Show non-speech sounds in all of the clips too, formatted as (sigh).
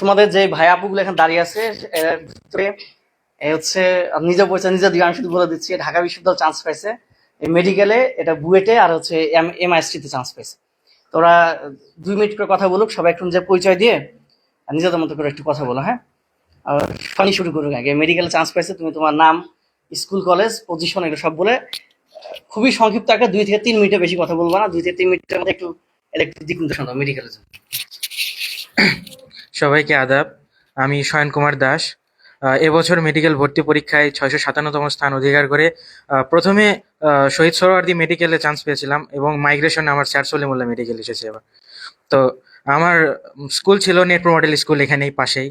তোমাদের যে ভাই আপুগুলো এখানে দাঁড়িয়ে আছে হচ্ছে নিজে পয়সা নিজে দিয়ে আমি শুধু বলে দিচ্ছি ঢাকা বিশ্ববিদ্যালয় চান্স পাইছে মেডিকেলে এটা বুয়েটে আর হচ্ছে এম চান্স পাইছে। তোরা দুই মিনিট করে কথা বলুক, সবাই একটু নিজের পরিচয় দিয়ে নিজেদের মতো করে একটু কথা বলো হ্যাঁ? আর ফানি শুরু করুক আগে। মেডিকেলে চান্স পাইছে, তুমি তোমার নাম স্কুল কলেজ পজিশন এগুলো সব বলে, খুবই সংক্ষিপ্ত একটা দুই থেকে তিন মিনিটে বেশি কথা বলব না, দুই থেকে তিন মিনিটের মধ্যে একটু একটু দিক নির্দেশনা মেডিকেলের জন্য। (coughs) সবাইকে আদাব। আমি শয়ন কুমার দাস। এবছর মেডিকেল ভর্তি পরীক্ষায় ছয়শো সাতান্নতম স্থান অধিকার করে প্রথমে শহীদ সোহরাওয়ার্দী মেডিকেলে চান্স পেয়েছিলাম এবং মাইগ্রেশনে আমার স্যার সলিমুল্লাহ মেডিকেল এসেছে এবার। তো, আমার স্কুল ছিল নেট্রো মডেল স্কুল এখানেই পাশেই।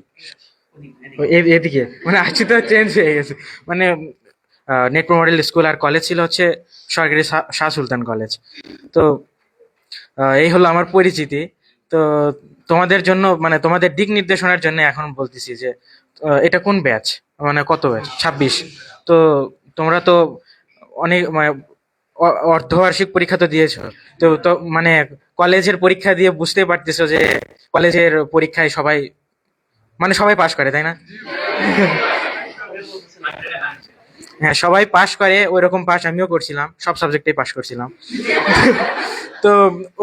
এদিকে। মানে আজকে তো চেঞ্জ হয়ে গেছে। মানে নেট্রো মডেল স্কুল আর কলেজ ছিল হচ্ছে সরকারি শাহ সুলতান কলেজ তো এই হলো আমার পরিচিতি। তো তোমাদের জন্য মানে তোমাদের দিক নির্দেশনার জন্য এখন বলতেছি যে এটা কোন ব্যাচ? মানে কত ব্যাচ? ছাব্বিশ। তো তোমরা তো অনেক মানে অর্ধবার্ষিক পরীক্ষা তো দিয়েছ। তো তো মানে কলেজের পরীক্ষা দিয়ে বুঝতে পারতেছো যে কলেজের পরীক্ষায় সবাই মানে সবাই পাশ করে, তাই না? হ্যাঁ সবাই পাশ করে ওই রকম পাস আমিও করছিলাম, সব সাবজেক্টেই পাশ করছিলাম। তো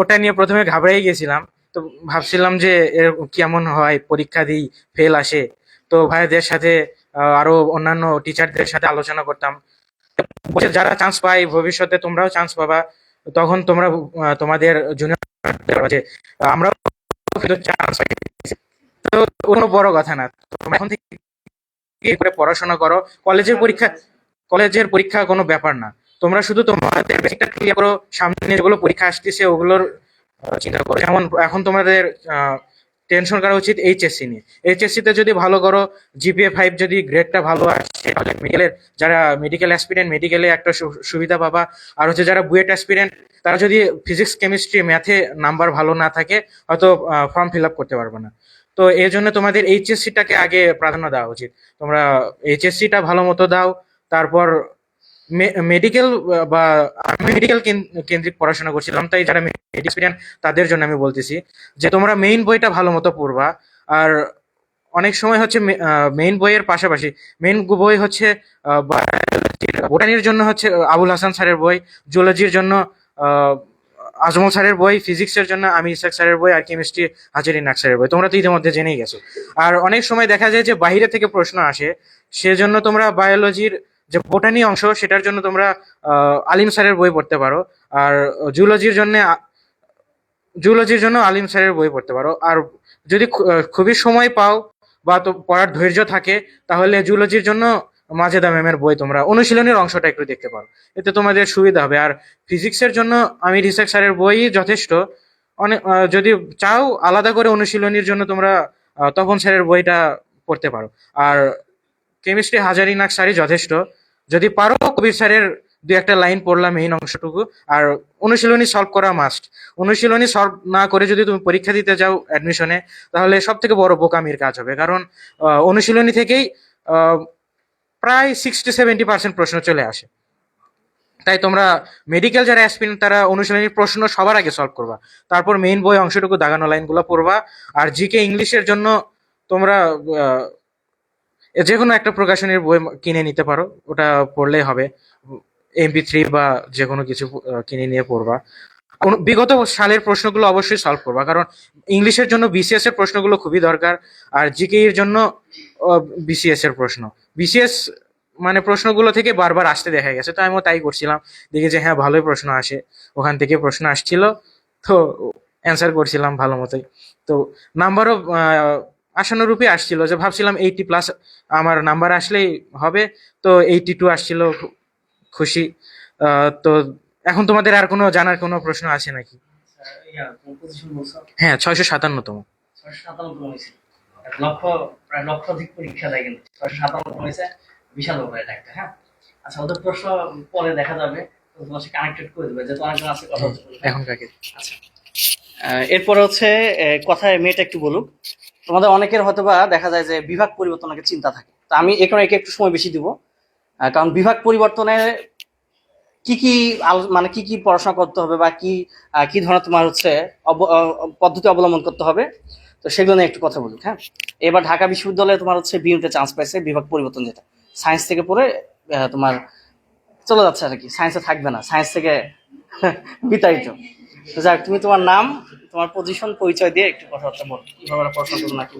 ওটা নিয়ে প্রথমে ঘাবড়াই গেছিলাম। তো ভাবছিলাম যে কেমন হয়, পরীক্ষা দিই ফেল আসে। তো ভাইদের সাথে আরও অন্যান্য টিচারদের সাথে আলোচনা করতাম। যারা চান্স পায়, ভবিষ্যতে তোমরাও চান্স পাবা। তখন তোমরা তোমাদের জুনিয়র যে আমরাও চান্স পাই। তো কোনো বড় কথা না। তোমরা এখন থেকে পড়াশোনা করো? কলেজের পরীক্ষা কলেজের পরীক্ষা কোনো ব্যাপার না। তোমরা শুধু তোমাদের ক্লিয়ার করো। সামনে যেগুলো পরীক্ষা আসতেছে, ওগুলোর চিন্তা করো। যেমন এখন তোমাদের টেনশন করা উচিত এইচএসসি নিয়ে। এইচএসসি তে যদি ভালো করো জিপিএ ফাইভ যদি গ্রেডটা ভালো আসে তাহলে মেডিকেলের যারা মেডিকেল অ্যাসপিরেন্ট মেডিকেলে একটা সুবিধা পাবা। আর হচ্ছে যারা বুয়েট অ্যাসপিরেন্ট তারা যদি ফিজিক্স কেমিস্ট্রি ম্যাথে নাম্বার ভালো না থাকে, হয়তো ফর্ম ফিল আপ করতে পারবে না। তো এই জন্য তোমাদের এইচএসসিটাকে আগে প্রাধান্য দেওয়া উচিত। তোমরা এইচএসসিটা ভালো মতো দাও, তারপর মেডিকেল বা আমি মেডিকেল কেন্দ্রিক পড়াশোনা করছিলাম, তাই যারা মেডিকেল তাদের জন্য আমি বলতেছি যে তোমরা মেইন বইটা ভালো মতো পড়বা। আর অনেক সময় হচ্ছে মেইন বইয়ের পাশাপাশি মেইন বই হচ্ছে বোটানির জন্য হচ্ছে আবুল হাসান স্যারের বই জুলজির জন্য আজমল স্যারের বই ফিজিক্সের জন্য আমি ইসাক স্যারের বই, আর কেমিস্ট্রি হাজারি নাক স্যারের বই। তোমরা তো ইতিমধ্যে জেনেই গেছো। আর অনেক সময় দেখা যায় যে বাইরে থেকে প্রশ্ন আসে, সেজন্য তোমরা বায়োলজির যে বোটানি অংশ, সেটার জন্য তোমরা আলিম স্যারের বই পড়তে পারো। আর জুলজির জন্য জুলজির জন্য আলিম স্যারের বই পড়তে পারো। আর যদি খুবই সময় পাও বা তো পড়ার ধৈর্য থাকে, তাহলে জুলজির জন্য মাজেদা ম্যামের বই তোমরা অনুশীলনের অংশটা একটু দেখতে পারো। এতে তোমাদের সুবিধা হবে। আর ফিজিক্সের জন্য আমি রিসার্চ স্যারের বই যথেষ্ট। অনেক যদি চাও, আলাদা করে অনুশীলনীর জন্য তোমরা তপন স্যারের বইটা পড়তে পারো। আর কেমিস্ট্রি হাজারি নাক স্যারই যথেষ্ট। যদি পারো কবির স্যারের দু একটা লাইন পড়লাম মেইন অংশটুকু, আর অনুশীলনী সলভ করা মাস্ট অনুশীলনী সলভ না করে যদি তুমি পরীক্ষা দিতে যাও অ্যাডমিশনে তাহলে সব থেকে বড় বোকামির কাজ হবে। কারণ অনুশীলনী থেকেই প্রায় সিক্সটি সেভেন্টি পার্সেন্ট প্রশ্ন চলে আসে। তাই তোমরা মেডিকেল যারা অ্যাসপিরেন্ট তারা অনুশীলনীর প্রশ্ন সবার আগে সলভ করবা। তারপর মেইন বই অংশটুকু দাগানো লাইনগুলো পড়বা। আর জিকে ইংলিশের জন্য তোমরা যে কোনো একটা প্রকাশনীর বই কিনে নিতে পারো, ওটা পড়লেই হবে। এমপি থ্রি বা যে কোনো কিছু কিনে নিয়ে পড়বা। বিগত সালের প্রশ্নগুলো অবশ্যই সলভ করবা, কারণ ইংলিশের জন্য বিসিএস এর প্রশ্নগুলো খুবই দরকার, আর জিকে এর জন্য বিসিএস এর প্রশ্ন। বিসিএস মানে প্রশ্নগুলো থেকে বারবার আসতে দেখা গেছে, তো আমিও তাই করছিলাম। দেখি যে হ্যাঁ ভালোই প্রশ্ন আসে। ওখান থেকে প্রশ্ন আসছিল, তো অ্যান্সার করছিলাম ভালো মতোই। তো নাম্বারও আশানুরূপে আসছিল যে ভাবছিলাম এইটি প্লাস আমার নাম্বার আসলেই হবে তো এইটি টু আসছিল খুশি। তো এখন তোমাদের আর কোনো জানার কোনো প্রশ্ন আছে নাকি? হ্যাঁ ছয়শো সাতান্নতম। বিশাল ব্যাপার এটা একটা হ্যাঁ আচ্ছা ওদের প্রশ্ন পরে দেখা যাবে তোমার সাথে কানেক্টেড করে দেবে যেহেতু অনেকজন আছে কথা হচ্ছে এখন কাকে? আচ্ছা। এরপরে হচ্ছে কথায় মেয়েটা একটু বলুক। তোমাদের অনেকের হয়তো বা দেখা যায় যে বিভাগ পরিবর্তনের চিন্তা থাকে। তো আমি এখানে একে একটু সময় বেশি দিব। কারণ বিভাগ পরিবর্তনে কি কি মানে কি কি পড়াশোনা করতে হবে বা কি কি ধরনের তোমার হচ্ছে পদ্ধতি অবলম্বন করতে হবে, তো সেগুলো নিয়ে একটু কথা বলি হ্যাঁ? এবার ঢাকা বিশ্ববিদ্যালয়ে তোমার হচ্ছে বিএনতে চান্স পাইছে বিভাগ পরিবর্তন যেটা। সায়েন্স থেকে পড়ে তোমার চলে যাচ্ছে আর কি। সায়েন্সে থাকবে না। সায়েন্স থেকে (laughs) বিতাড়িত। তো তুমি তোমার নাম, তোমার পজিশন পরিচয় দিয়ে একটু কথাবার্তা বলো। কীভাবে পড়াশোনা করবে না কি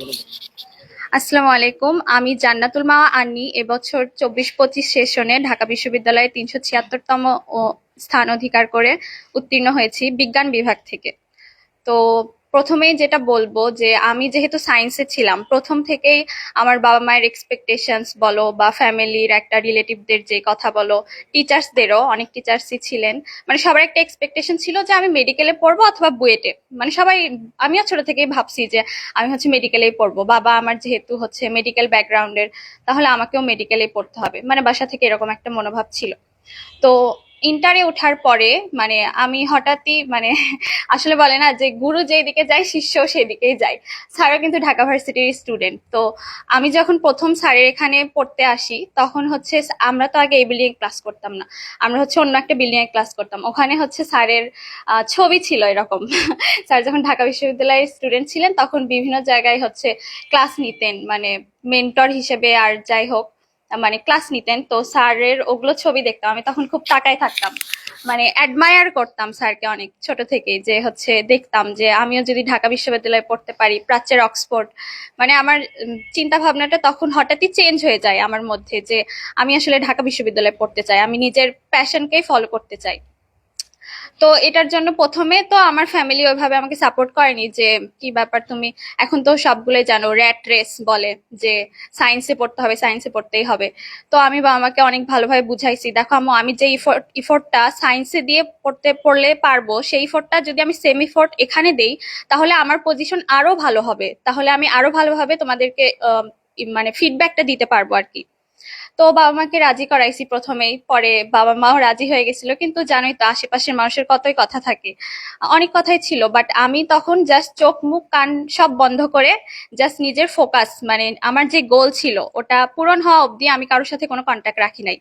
আসসালামু আলাইকুম, আমি জান্নাতুল মাওয়া আন্নি, এবছর চব্বিশ পঁচিশ সেশনে ঢাকা বিশ্ববিদ্যালয়ে তিনশো ছিয়াত্তরতম স্থান অধিকার করে উত্তীর্ণ হয়েছি বিজ্ঞান বিভাগ থেকে। তো প্রথমেই যেটা বলব যে আমি যেহেতু সায়েন্সে ছিলাম, প্রথম থেকেই আমার বাবা মায়ের এক্সপেকটেশনস বলো বা ফ্যামিলির একটা রিলেটিভদের যে কথা বলো টিচার্সদেরও অনেক টিচার্সই ছিলেন। মানে সবার একটা এক্সপেকটেশন ছিল যে আমি মেডিকেলে পড়ব অথবা বুয়েটে। মানে সবাই আমিও ছোট থেকেই ভাবছি যে আমি হচ্ছে মেডিকেলেই পড়ব। বাবা আমার যেহেতু হচ্ছে মেডিকেল ব্যাকগ্রাউন্ডের তাহলে আমাকেও মেডিকেলেই পড়তে হবে। মানে বাসা থেকে এরকম একটা মনোভাব ছিল। তো ইন্টারে ওঠার পরে মানে আমি হঠাৎই মানে (laughs) আসলে বলে না যে গুরু যেদিকে যায়, শিষ্য সেদিকেই যায়। স্যারও কিন্তু ঢাকা ভার্সিটির স্টুডেন্ট তো আমি যখন প্রথম স্যারের এখানে পড়তে আসি, তখন হচ্ছে আমরা তো আগে এই বিল্ডিং ক্লাস করতাম না। আমরা হচ্ছে অন্য একটা বিল্ডিং ক্লাস করতাম। ওখানে হচ্ছে স্যারের ছবি ছিল এরকম। (laughs) স্যার যখন ঢাকা বিশ্ববিদ্যালয়ের স্টুডেন্ট ছিলেন, তখন বিভিন্ন জায়গায় হচ্ছে ক্লাস নিতেন। মানে মেন্টর হিসেবে আর যাই হোক মানে ক্লাস নিতেন, তো স্যারের ওগুলো ছবি দেখতাম। আমি তখন খুব তাকায় থাকতাম। মানে অ্যাডমায়ার করতাম স্যারকে অনেক ছোট থেকে যে হচ্ছে দেখতাম যে আমিও যদি ঢাকা বিশ্ববিদ্যালয়ে পড়তে পারি, প্রাচ্যের অক্সফোর্ড। মানে আমার চিন্তা ভাবনাটা তখন হঠাৎই চেঞ্জ হয়ে যায় আমার মধ্যে, যে আমি আসলে ঢাকা বিশ্ববিদ্যালয়ে পড়তে চাই, আমি নিজের প্যাশনকেই ফলো করতে চাই। তো এটার জন্য প্রথমে তো আমার ফ্যামিলি ওইভাবে আমাকে সাপোর্ট করেনি যে, কি ব্যাপার তুমি? এখন তো সবগুলোই জানো র্যাট রেস বলে যে সায়েন্সে পড়তে হবে সায়েন্সে পড়তেই হবে। তো আমি বাবা আমাকে অনেক ভালোভাবে বুঝাইছি, দেখো আম্মু, আমি যে ইফোর্ট ইফোর্টটা সায়েন্সে দিয়ে পড়তে, পড়লে পারব, সেই ইফোর্টটা যদি আমি সেম ইফোর্ট এখানে দেই, তাহলে আমার পজিশন আরও ভালো হবে। তাহলে আমি আরও ভালোভাবে তোমাদেরকে মানে ফিডব্যাকটা দিতে পারব আর কি। তো বাবা মাকে রাজি করাইছি প্রথমেই, পরে বাবা মাও রাজি হয়ে গেছিল, কিন্তু জানোই তো আশেপাশের মানুষের কতই কথা থাকে। অনেক কথাই ছিল বাট আমি তখন জাস্ট চোখ, মুখ, কান সব বন্ধ করে জাস্ট নিজের ফোকাস মানে আমার যে গোল ছিল, ওটা পূরণ হওয়া অবধি আমি কারোর সাথে কোনো কন্ট্যাক্ট রাখি নাই।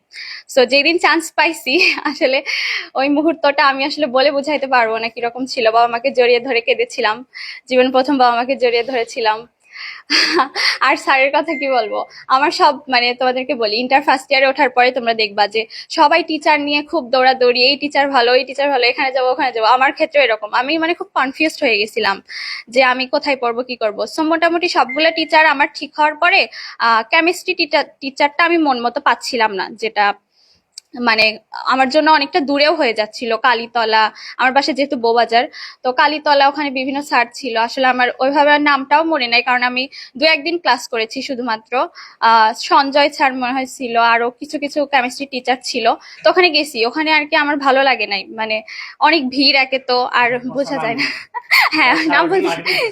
সো যেদিন চান্স পাইছি, (laughs) আসলে ওই মুহূর্তটা আমি আসলে বলে বুঝাইতে পারব না কীরকম ছিল। বাবা মাকে জড়িয়ে ধরে কেঁদেছিলাম, জীবন প্রথম বাবা মাকে জড়িয়ে ধরেছিলাম। আর স্যারের কথা কি বলব? আমার সব মানে তোমাদেরকে বলি ইন্টার ফার্স্ট ইয়ারে ওঠার পরে তোমরা দেখবা যে সবাই টিচার নিয়ে খুব দৌড়াদৌড়ি, এই টিচার ভালো, এই টিচার ভালো, এখানে যাব, ওখানে যাব। আমার ক্ষেত্রে এরকম। আমি মানে খুব কনফিউজড হয়ে গেছিলাম যে আমি কোথায় পড়ব, কি করব। সো মোটামুটি সবগুলো টিচার আমার ঠিক হওয়ার পরে কেমিস্ট্রি টিচার টিচারটা আমি মন মতো পাচ্ছিলাম না, যেটা মানে আমার জন্য অনেকটা দূরেও হয়ে যাচ্ছিল কালীতলা আমার বাসা যেহেতু বোবাজার তো কালীতলা ওখানে বিভিন্ন স্যার ছিল। আসলে আমার ওইভাবে নামটাও মনে নাই কারণ আমি দু একদিন ক্লাস করেছি শুধুমাত্র। সঞ্জয় স্যার মনে হয় ছিল আরও কিছু কিছু কেমিস্ট্রি টিচার ছিল। তো ওখানে গেছি ওখানে আর কি আমার ভালো লাগে নাই মানে অনেক ভিড় একে তো আর বোঝা যায় না। হ্যাঁ নাম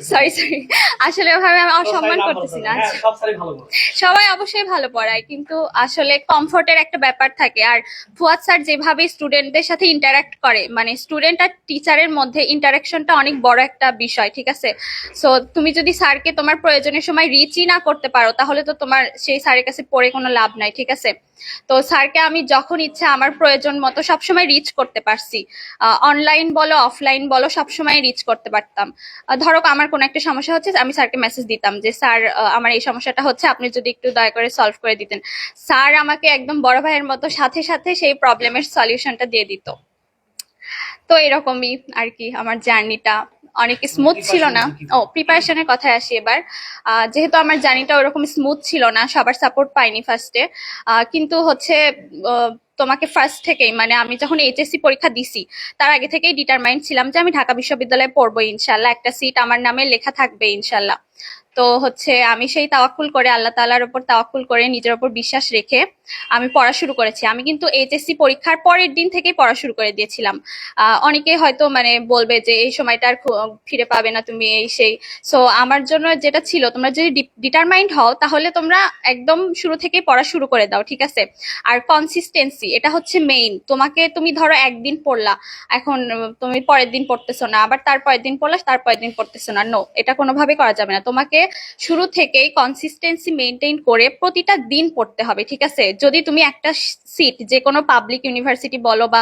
সরি সরি আসলে ওভাবে আমি অসম্মান করতেছি না। হ্যাঁ। সবাই অবশ্যই ভালো পড়ায় কিন্তু আসলে কমফোর্টের একটা ব্যাপার থাকে আর ফুয়াদ স্যার যেভাবে স্টুডেন্টদের সাথে ইন্টারাক্ট করে মানে স্টুডেন্ট আর টিচারের মধ্যে ইন্টারাকশনটা অনেক বড় একটা বিষয়, ঠিক আছে? সো তুমি যদি স্যারকে তোমার প্রয়োজনের সময় রিচই না করতে পারো, তাহলে তো তোমার সেই স্যারের কাছে পড়ে কোনো লাভ নাই, ঠিক আছে? তো স্যারকে আমি যখন ইচ্ছা আমার প্রয়োজন মতো সবসময় রিচ করতে পারছি। অনলাইন বলো অফলাইন বলো, সবসময় রিচ করতে পারতাম। ধরো আমার কোনো একটা সমস্যা হচ্ছে, আমি স্যারকে মেসেজ দিতাম যে, স্যার আমার এই সমস্যাটা হচ্ছে, আপনি যদি একটু দয়া করে সলভ করে দিতেন। স্যার আমাকে একদম বড় ভাইয়ের মতো সাথে সাথে সেই প্রবলেমের সলিউশনটা দিয়ে দিত। তো এরকমই আর কি আমার জার্নিটা অনেক স্মুথ ছিল না। ও প্রিপারেশনের কথায় আসি এবার। যেহেতু আমার জার্নিটা ওরকম স্মুথ ছিল না সবার সাপোর্ট পাইনি ফার্স্টে কিন্তু হচ্ছে তোমাকে ফার্স্ট থেকেই মানে আমি যখন এইচএসসি পরীক্ষা দিছি তার আগে থেকেই ডিটারমাইন্ড ছিলাম যে আমি ঢাকা বিশ্ববিদ্যালয়ে পড়ব ইনশাল্লাহ একটা সিট আমার নামে লেখা থাকবে ইনশাল্লাহ তো হচ্ছে আমি সেই তাওয়াক্কুল করে আল্লাহ তালার উপর তাওয়াক্কুল করে নিজের উপর বিশ্বাস রেখে আমি পড়া শুরু করেছি। আমি কিন্তু এইচএসসি পরীক্ষার পরের দিন থেকেই পড়া শুরু করে দিয়েছিলাম। অনেকে হয়তো মানে বলবে যে এই সময়টা আর ফিরে পাবে না তুমি এই সেই। সো আমার জন্য যেটা ছিল, তোমরা যদি ডিটারমাইন্ড হও, তাহলে তোমরা একদম শুরু থেকেই পড়া শুরু করে দাও, ঠিক আছে? আর কনসিস্টেন্সি এটা হচ্ছে মেইন তোমাকে তুমি ধরো একদিন পড়লা, এখন তুমি পরের দিন পড়তেছো না, আবার তার পরের দিন পড়লা, তার পরের দিন পড়তেছো না। নো এটা কোনোভাবে করা যাবে না। তোমাকে শুরু থেকেই কনসিস্টেন্সি মেনটেন করে প্রতিটা দিন পড়তে হবে, ঠিক আছে? যদি তুমি একটা সিট যে কোনো পাবলিক ইউনিভার্সিটি বলো বা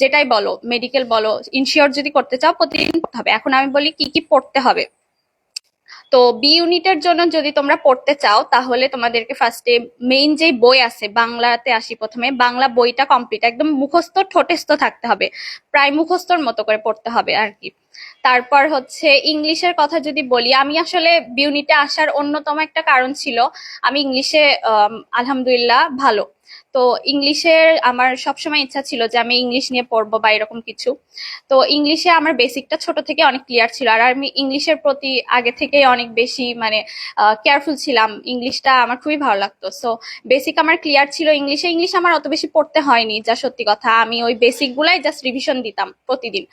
যেটাই বলো মেডিকেল বলো ইনশিওর যদি করতে চাও, প্রতিদিন পড়তে হবে। এখন আমি বলি কি কি পড়তে হবে। তো বি ইউনিটের জন্য যদি তোমরা পড়তে চাও, তাহলে তোমাদেরকে ফার্স্টে মেইন যে বই আছে, বাংলাতে আসি প্রথমে, বাংলা বইটা কমপ্লিট একদম মুখস্থ, ঠোঁটস্থ থাকতে হবে। প্রায় মুখস্থর মতো করে পড়তে হবে আর কি। তারপর হচ্ছে ইংলিশের কথা যদি বলি, আমি আসলে বি ইউনিটে আসার অন্যতম একটা কারণ ছিল, আমি ইংলিশে আলহামদুলিল্লাহ ভালো। তো ইংলিশের আমার সবসময় ইচ্ছা ছিল যে আমি ইংলিশ নিয়ে পড়ব বা এরকম কিছু। তো ইংলিশে আমার বেসিকটা ছোট থেকে অনেক ক্লিয়ার ছিল, আর আমি ইংলিশের প্রতি আগে থেকেই অনেক বেশি মানে কেয়ারফুল ছিলাম। ইংলিশটা আমার খুবই ভালো লাগতো। সো বেসিক আমার ক্লিয়ার ছিল ইংলিশে। ইংলিশ আমার অত বেশি পড়তে হয়নি, যা সত্যি কথা। আমি ওই বেসিকগুলাই জাস্ট রিভিশন দিতাম প্রতিদিন।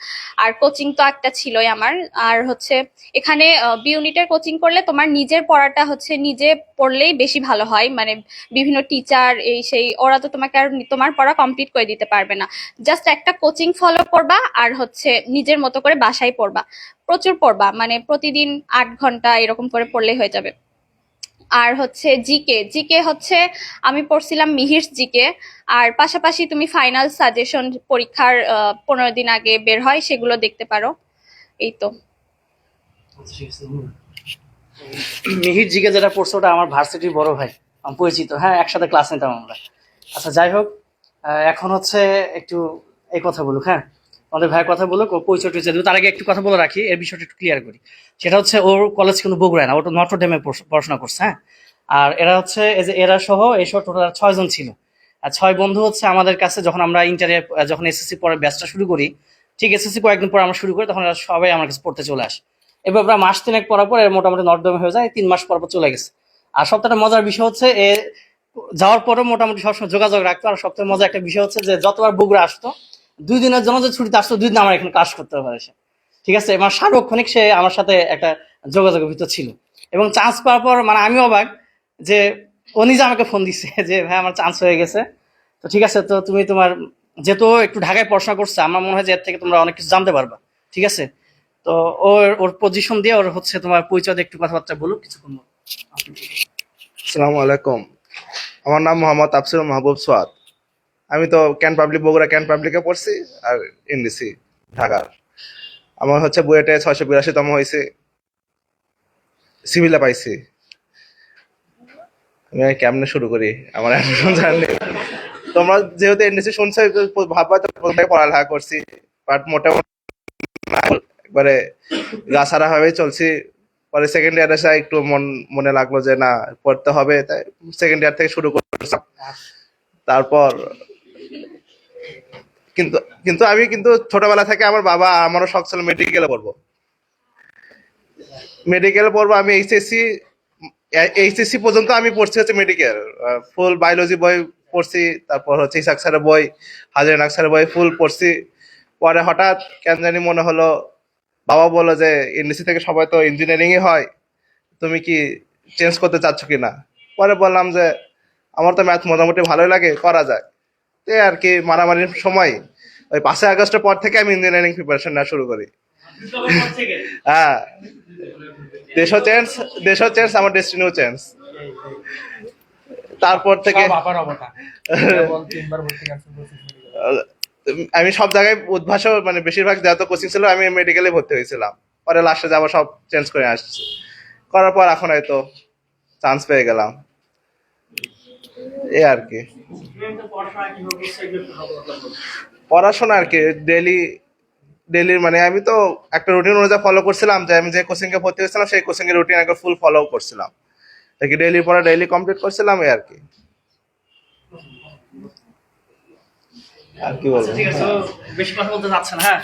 আর কোচিং তো একটা ছিলই আমার। আর হচ্ছে এখানে বি ইউনিটের কোচিং করলে তোমার নিজের পড়াটা হচ্ছে নিজে পড়লেই বেশি ভালো হয়। মানে বিভিন্ন টিচার এই সেই, ওরা তো তোমাকে আর তোমার পড়া কমপ্লিট করে দিতে পারবে না। জাস্ট একটা কোচিং ফলো করবা আর হচ্ছে নিজের মতো করে বাসায় পড়বা। প্রচুর পড়বা মানে প্রতিদিন আট ঘণ্টা এরকম করে পড়লেই হয়ে যাবে। আর হচ্ছে জিকে জিকে হচ্ছে আমি পড়ছিলাম মিহির জিকে আর পাশাপাশি তুমি ফাইনাল সাজেশন পরীক্ষার পনেরো দিন আগে বের হয়, সেগুলো দেখতে পারো। এই তো মিহির জিকে যেটা পড়ছে ওটা আমার ভার্সিটির বড় ভাই। আমি পরিচিত। হ্যাঁ একসাথে ক্লাস নিতাম আমরা। আচ্ছা যাই হোক এখন হচ্ছে একটু এই কথা বলুক হ্যাঁ? আমাদের ভাইয়ের কথা বলুক ও পরিচয় টরিচয় দেবো। তার আগে একটু কথা বলে রাখি, এর বিষয়টা একটু ক্লিয়ার করি। সেটা হচ্ছে, ওর কলেজ কিন্তু বগুড়ায় না, ওটা নটর ডেমে পড়াশোনা করছে হ্যাঁ? আর এরা হচ্ছে, এই যে এরা সহ এইসব টোটাল ছয়জন ছিল। আর ছয় বন্ধু হচ্ছে আমাদের কাছে, যখন আমরা ইন্টারে যখন এসএসসি পরে ব্যাচটা শুরু করি ঠিক এসএসসি কয়েকদিন পর আমরা শুরু করি, তখন সবাই আমার কাছে পড়তে চলে আসে। এবার আমরা মাস তিনেক পর এর মোটামুটি নর্দমে হয়ে যায়, তিন মাস পর পর চলে গেছে। আর সবথেকে মজার বিষয় হচ্ছে এ, যাওয়ার পরও মোটামুটি সবসময় যোগাযোগ রাখতো, আর সবথেকে মজার একটা বিষয় হচ্ছে যে যতবার বগুড়া আসতো, দুই দিনের জন্য যে ছুটিতে আসতো, দুই দিন আমার এখানে কাজ করতে পারে ঠিক আছে? আমার সার্বক্ষণিক সে আমার সাথে একটা যোগাযোগের ভিতর ছিল। এবং চান্স পাওয়ার পর মানে আমি অবাক যে ও নিজে আমাকে ফোন দিচ্ছে যে, ভাই, আমার চান্স হয়ে গেছে। তো ঠিক আছে, তো তুমি তোমার যেহেতু একটু ঢাকায় পড়াশোনা করছে, আমার মনে হয় যে এর থেকে তোমরা অনেক কিছু জানতে পারবা, ঠিক আছে? তো ওর ওর পজিশন দিয়ে ওর হচ্ছে তোমার পরিচয় একটু কথাবার্তা বলুক কিছুক্ষণ। আসসালামু আলাইকুম। আমার নাম মোহাম্মদ আফসুর মাহবুব সোয়াদ। আমি তো ক্যান পাবলিক বগুড়া ক্যান পাবলিকে পড়ছি, আর এনডিসি ঢাকার আমার হচ্ছে বুয়েটে ছয়শো বিরাশিতম হয়েছে সিভিলে পাইছি। আমি কেমনে শুরু করি? আমার এখন জানি তোমরা যেহেতু এনডিসি শুনছো ভাববা তো প্রথমে পড়ালেখা করছি বাট মোটামুটি একবারে গাছারা ভাবেই চলছি। পরে সেকেন্ড ইয়ারে এসে একটু মন, মনে লাগল যে না, পড়তে হবে, তাই সেকেন্ড ইয়ার থেকে শুরু করছিলাম তারপর কিন্তু কিন্তু আমি কিন্তু ছোটবেলা থেকে আমার বাবা, আমারও শখ ছিল মেডিকেলে পড়ব। মেডিকেল পড়ব, আমি এইচএসসি এইচএসসি পর্যন্ত আমি পড়ছি হচ্ছে মেডিকেল ফুল বায়োলজি বই পড়ছি, তারপর হচ্ছে ইসাক স্যারের বই, হাজার নাক স্যারের বই ফুল পড়ছি। পরে হঠাৎ কেন জানি মনে হলো, বাবা বলল যে এনডিসি থেকে সবাই তো ইঞ্জিনিয়ারিংই হয়, তুমি কি চেঞ্জ করতে চাচ্ছ কি না পরে বললাম যে, আমার তো ম্যাথ মোটামুটি ভালোই লাগে, করা যায়। এই আর কি, মারামারির সময়, ওই পাঁচই আগস্টের পর থেকে আমি ইঞ্জিনিয়ারিং প্রিপারেশন নেওয়া শুরু করি। হ্যাঁ দেশও চেঞ্জ দেশও চেঞ্জ আমার ডেস্টিনিও চেঞ্জ তারপর থেকে। (laughs) আমি সব জায়গায় উদ্ভাস মানে বেশিরভাগ যত কোচিং ছিল আমি মেডিকেলে ভর্তি হয়েছিলাম। পরে লাস্টে যাব সব চেঞ্জ করে আসছি। করার পর এখন হয়তো চান্স পেয়ে গেলাম। এই আর কি। পড়াশোনা আর কি ডেলি ডেলির মানে আমি তো একটা রুটিন অনুযায়ী ফলো করছিলাম যে আমি যে কোচিং এ ভর্তি হয়েছিলাম সেই কোচিং এর রুটিন একবার ফুল ফলো করছিলাম। দেখি ডেলি পড়া ডেলি কমপ্লিট করছিলাম এই আর কি। আর কি বলব? ঠিক আছে বেশি কথা বলতে চাচ্ছে না হ্যাঁ?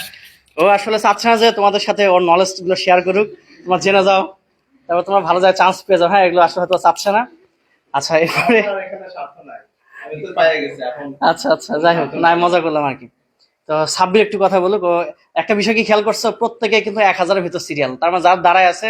ও আসলে চাচ্ছে না যে তোমাদের সাথে ওর নলেজগুলো শেয়ার করুক। তোমার জেনে যাও তারপর তোমরা ভালো জায়গায় চান্স পেয়ে যাও হ্যাঁ এগুলো আসলে হয়তো চাচ্ছে না। আচ্ছা এরপরে? আচ্ছা আচ্ছা যাই হোক না মজা করলাম আর কি। তো সাব্বির একটু কথা বলুক ও একটা বিষয় কি খেয়াল করছ? প্রত্যেকে কিন্তু এক হাজারের ভিতর সিরিয়াল তার মানে যার দাঁড়ায় আছে